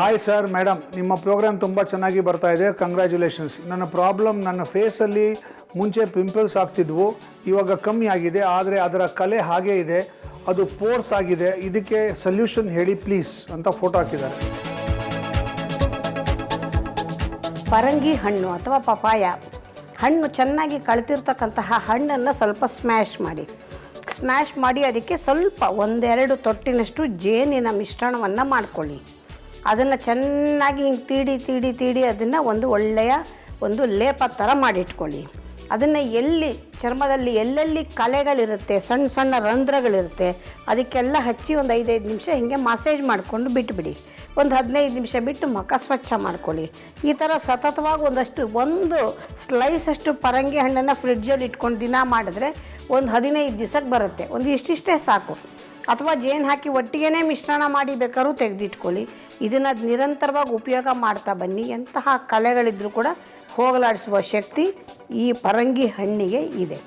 Hi sir madam ನಿಮ್ಮ program ತುಂಬ ಚೆನ್ನಾಗಿ ಬರ್ತಾ ಇದೆ. ಕಂಗ್ರ್ಯಾಚುಲೇಷನ್ಸ್ ನನ್ನ ಪ್ರಾಬ್ಲಮ್ ನನ್ನ ಫೇಸಲ್ಲಿ ಮುಂಚೆ ಪಿಂಪಲ್ಸ್ ಆಗ್ತಿದ್ವು. ಇವಾಗ ಕಮ್ಮಿ ಆಗಿದೆ. ಆದರೆ ಅದರ ಕಲೆ ಹಾಗೇ ಇದೆ. ಅದು ಪೋರ್ಸ್ ಆಗಿದೆ. ಇದಕ್ಕೆ ಸೊಲ್ಯೂಷನ್ ಹೇಳಿ ಪ್ಲೀಸ್ ಅಂತ ಫೋಟೋ ಹಾಕಿದ್ದಾರೆ. ಪರಂಗಿ ಹಣ್ಣು ಅಥವಾ ಪಪಾಯ ಹಣ್ಣು ಚೆನ್ನಾಗಿ ಕಳೆತಿರ್ತಕ್ಕಂತಹ ಹಣ್ಣನ್ನು ಸ್ವಲ್ಪ ಸ್ಮ್ಯಾಶ್ ಮಾಡಿ. ಸ್ಮ್ಯಾಶ್ ಮಾಡಿ, ಅದಕ್ಕೆ ಸ್ವಲ್ಪ ಒಂದೆರಡು ತೊಟ್ಟಿನಷ್ಟು ಜೇನಿನ ಮಿಶ್ರಣವನ್ನು ಮಾಡ್ಕೊಳ್ಳಿ. ಅದನ್ನು ಚೆನ್ನಾಗಿ ಹಿಂಗೆ ತೀಡಿ ತೀಡಿ ತೀಡಿ ಅದನ್ನು ಒಂದು ಒಳ್ಳೆಯ ಒಂದು ಲೇಪ ಥರ ಮಾಡಿಟ್ಕೊಳ್ಳಿ. ಅದನ್ನು ಎಲ್ಲಿ, ಚರ್ಮದಲ್ಲಿ ಎಲ್ಲೆಲ್ಲಿ ಕಲೆಗಳಿರುತ್ತೆ, ಸಣ್ಣ ಸಣ್ಣ ರಂಧ್ರಗಳಿರುತ್ತೆ, ಅದಕ್ಕೆಲ್ಲ ಹಚ್ಚಿ ಒಂದು ಐದೈದು ನಿಮಿಷ ಹಿಂಗೆ ಮಸಾಜ್ ಮಾಡಿಕೊಂಡು ಬಿಟ್ಬಿಡಿ. ಒಂದು ಹದಿನೈದು ನಿಮಿಷ ಬಿಟ್ಟು ಮುಖ ಸ್ವಚ್ಛ ಮಾಡ್ಕೊಳ್ಳಿ. ಈ ಥರ ಸತತವಾಗಿ ಒಂದಷ್ಟು, ಒಂದು ಸ್ಲೈಸ್ ಅಷ್ಟು ಪರಂಗಿ ಹಣ್ಣನ್ನು ಫ್ರಿಡ್ಜಲ್ಲಿ ಇಟ್ಕೊಂಡು ದಿನ ಮಾಡಿದ್ರೆ ಒಂದು ಹದಿನೈದು ದಿವ್ಸಕ್ಕೆ ಬರುತ್ತೆ. ಒಂದು ಇಷ್ಟಿಷ್ಟೇ ಸಾಕು. ಅಥವಾ ಜೇನು ಹಾಕಿ ಒಟ್ಟಿಗೆ ಮಿಶ್ರಣ ಮಾಡಿ ಬೇಕಾದ್ರೂ ತೆಗೆದಿಟ್ಕೊಳ್ಳಿ. ಇದನ್ನು ನಿರಂತರವಾಗಿ ಉಪಯೋಗ ಮಾಡ್ತಾ ಬನ್ನಿ. ಎಂತಹ ಕಲೆಗಳಿದ್ರೂ ಕೂಡ ಹೋಗಲಾಡಿಸುವ ಶಕ್ತಿ ಈ ಪರಂಗಿ ಹಣ್ಣಿಗೆ ಇದೆ.